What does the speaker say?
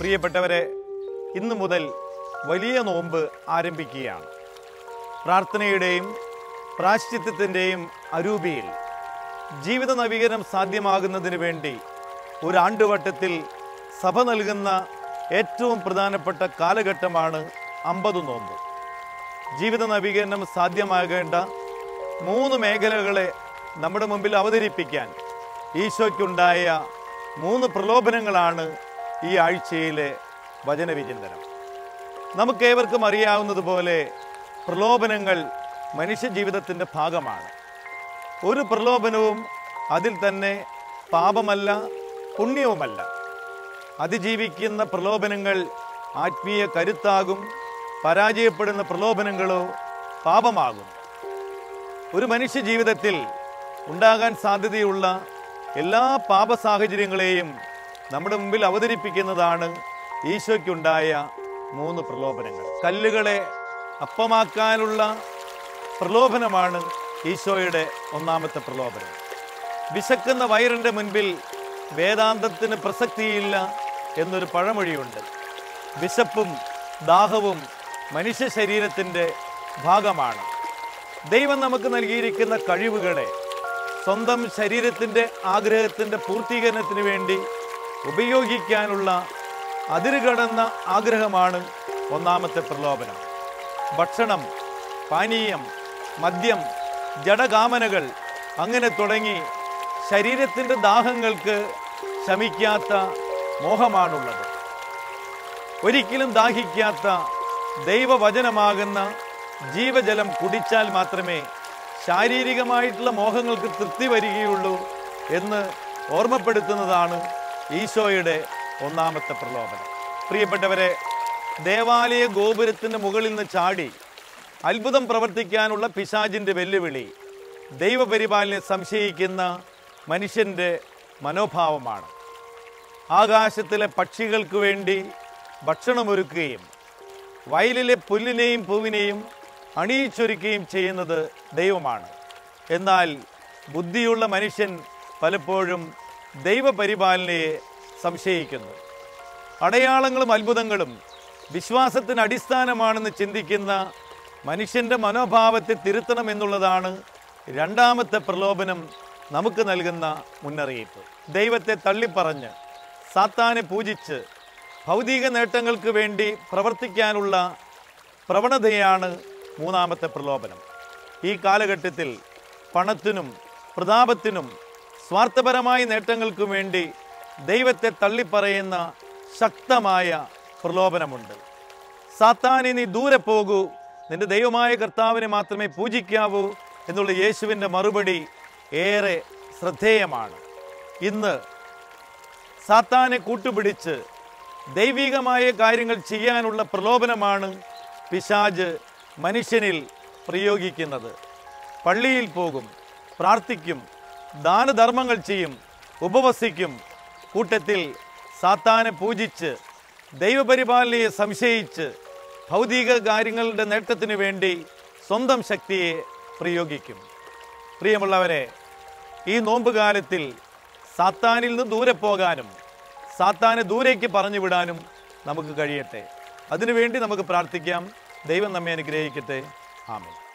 പ്രിയപ്പെട്ടവരെ ഇന്നു മുതൽ വലിയ നോമ്പ് ആരംഭിക്കുകയാണ്. പ്രാർത്ഥനയുടെയും പ്രാശ്ചിത്യത്തിന്റെയും അരൂപിയിൽ ജീവിത നവീകരണം സാധ്യമാകുന്നതിന് വേണ്ടി ഒരാണ്ടുവട്ടത്തിൽ സഭ നൽകുന്ന ഏറ്റവും പ്രധാനപ്പെട്ട കാലഘട്ടമാണ് അമ്പത് നോമ്പ്. ജീവിത നവീകരണം സാധ്യമാകേണ്ട മൂന്ന് മേഖലകളെ നമ്മുടെ മുമ്പിൽ അവതരിപ്പിക്കാൻ ഈശോയ്ക്കുണ്ടായ മൂന്ന് പ്രലോഭനങ്ങളാണ് ഈ ആഴ്ചയിലെ വചനവിചിന്തനം. നമുക്കേവർക്കും അറിയാവുന്നതുപോലെ പ്രലോഭനങ്ങൾ മനുഷ്യജീവിതത്തിന്റെ ഭാഗമാണ്. ഒരു പ്രലോഭനവും അതിൽ തന്നെ പാപമല്ല പുണ്യവുമല്ല. അതിജീവിക്കുന്ന പ്രലോഭനങ്ങൾ ആത്മീയ കരുത്താകും പരാജയപ്പെടുന്ന പ്രലോഭനങ്ങളോ പാപമാകും. ഒരു മനുഷ്യ ജീവിതത്തിൽ ഉണ്ടാകാൻ സാധ്യതയുള്ള എല്ലാ പാപ സാഹചര്യങ്ങളെയും നമ്മുടെ മുമ്പിൽ അവതരിപ്പിക്കുന്നതാണ് ഈശോയ്ക്കുണ്ടായ മൂന്ന് പ്രലോഭനങ്ങൾ. കല്ലുകളെ അപ്പമാക്കാനുള്ള പ്രലോഭനമാണ് ഈശോയുടെ ഒന്നാമത്തെ പ്രലോഭനം. വിശക്കുന്ന വയറിന്റെ മുൻപിൽ വേദാന്തത്തിന് പ്രസക്തിയില്ല എന്നൊരു പഴമൊഴിയുണ്ട്. വിശപ്പും ദാഹവും മനുഷ്യ ശരീരത്തിന്റെ ഭാഗമാണ്. ദൈവം നമുക്ക് നൽകിയിരിക്കുന്ന കഴിവുകളെ സ്വന്തം ശരീരത്തിന്റെ ആഗ്രഹത്തിന്റെ പൂർത്തീകരണത്തിന് വേണ്ടി ഉപയോഗിക്കാനുള്ള അതിരുകടന്ന ആഗ്രഹമാണ് ഒന്നാമത്തെ പ്രലോഭനം. ഭക്ഷണം പാനീയം മദ്യം ജഡകാമനകൾ അങ്ങനെ തുടങ്ങി ശരീരത്തിന്റെ ദാഹങ്ങൾക്ക് ശമിക്കാത്ത മോഹമാണുള്ളത്. ഒരിക്കലും ദാഹിക്കാത്ത ദൈവവചനമാകുന്ന ജീവജലം കുടിച്ചാൽ മാത്രമേ ശാരീരികമായിട്ടുള്ള മോഹങ്ങൾക്ക് തൃപ്തി വരികയുള്ളൂ എന്ന് ഓർമ്മപ്പെടുത്തുന്നതാണ് ഈശോയുടെ ഒന്നാമത്തെ പ്രലോഭനം. പ്രിയപ്പെട്ടവരെ ദേവാലയ ഗോപുരത്തിന്റെ മുകളിൽ നിന്ന് ചാടി അത്ഭുതം പ്രവർത്തിക്കാനുള്ള പിശാജിന്റെ വെല്ലുവിളി ദൈവപരിപാലനെ സംശയിക്കുന്ന മനുഷ്യന്റെ മനോഭാവമാണ്. ആകാശത്തിലെ പക്ഷികൾക്ക് വേണ്ടി ഭക്ഷണമൊരുക്കുകയും വയലിലെ പുല്ലിനെയും പൂവിനെയും അണിയിച്ചൊരുക്കുകയും ചെയ്യുന്നത് ദൈവമാണ്. എന്നാൽ ബുദ്ധിയുള്ള മനുഷ്യൻ പലപ്പോഴും ദൈവപരിപാലനയെ സംശയിക്കുന്നു. അടയാളങ്ങളും അത്ഭുതങ്ങളും വിശ്വാസത്തിന് അടിസ്ഥാനമാണെന്ന് ചിന്തിക്കുന്ന മനുഷ്യന്റെ മനോഭാവത്തെ തിരുത്തണം എന്നുള്ളതാണ് രണ്ടാമത്തെ പ്രലോഭനം നമുക്ക് നൽകുന്ന മുന്നറിയിപ്പ്. ദൈവത്തെ തള്ളിപ്പറഞ്ഞ് സാത്താനെ പൂജിച്ച് ഭൗതിക നേട്ടങ്ങൾക്ക് വേണ്ടി പ്രവർത്തിക്കാനുള്ള പ്രവണതയാണ് മൂന്നാമത്തെ പ്രലോഭനം. ഈ കാലഘട്ടത്തിൽ പണത്തിനും പ്രതാപത്തിനും സ്വാർത്ഥപരമായ നേട്ടങ്ങൾക്കു വേണ്ടി ദൈവത്തെ തള്ളിപ്പറയുന്ന ശക്തമായ പ്രലോഭനമുണ്ട്. സാത്താനെ നീ ദൂരെ പോകൂ. നിന്റെ ദൈവമായ കർത്താവിനെ മാത്രമേ പൂജിക്കാവൂ എന്നുള്ള യേശുവിന്റെ മറുപടി ഏറെ ശ്രദ്ധേയമാണ്. ഇന്ന് സാത്താനെ കൂട്ടുപിടിച്ച് ദൈവികമായ കാര്യങ്ങൾ ചെയ്യാനുള്ള പ്രലോഭനമാണ് പിശാജ് മനുഷ്യനിൽ പ്രയോഗിക്കുന്നത്. പള്ളിയിൽ പോകും പ്രാർത്ഥിക്കും ദാനധർമ്മങ്ങൾ ചെയ്യും ഉപവസിക്കും. കൂട്ടത്തിൽ സാത്താനെ പൂജിച്ച് ദൈവപരിപാലനയെ സംശയിച്ച് ഭൗതിക കാര്യങ്ങളുടെ നേട്ടത്തിനു വേണ്ടി സ്വന്തം ശക്തിയെ പ്രയോഗിക്കും. പ്രിയമുള്ളവരെ ഈ നോമ്പുകാലത്തിൽ സാത്താനിൽ നിന്ന് ദൂരെ പോകാനും സാത്താനെ ദൂരേക്ക് പറഞ്ഞു വിടാനും നമുക്ക് കഴിയട്ടെ. അതിനുവേണ്ടി നമുക്ക് പ്രാർത്ഥിക്കാം. ദൈവം നമ്മെ അനുഗ്രഹിക്കട്ടെ. ആമേൻ.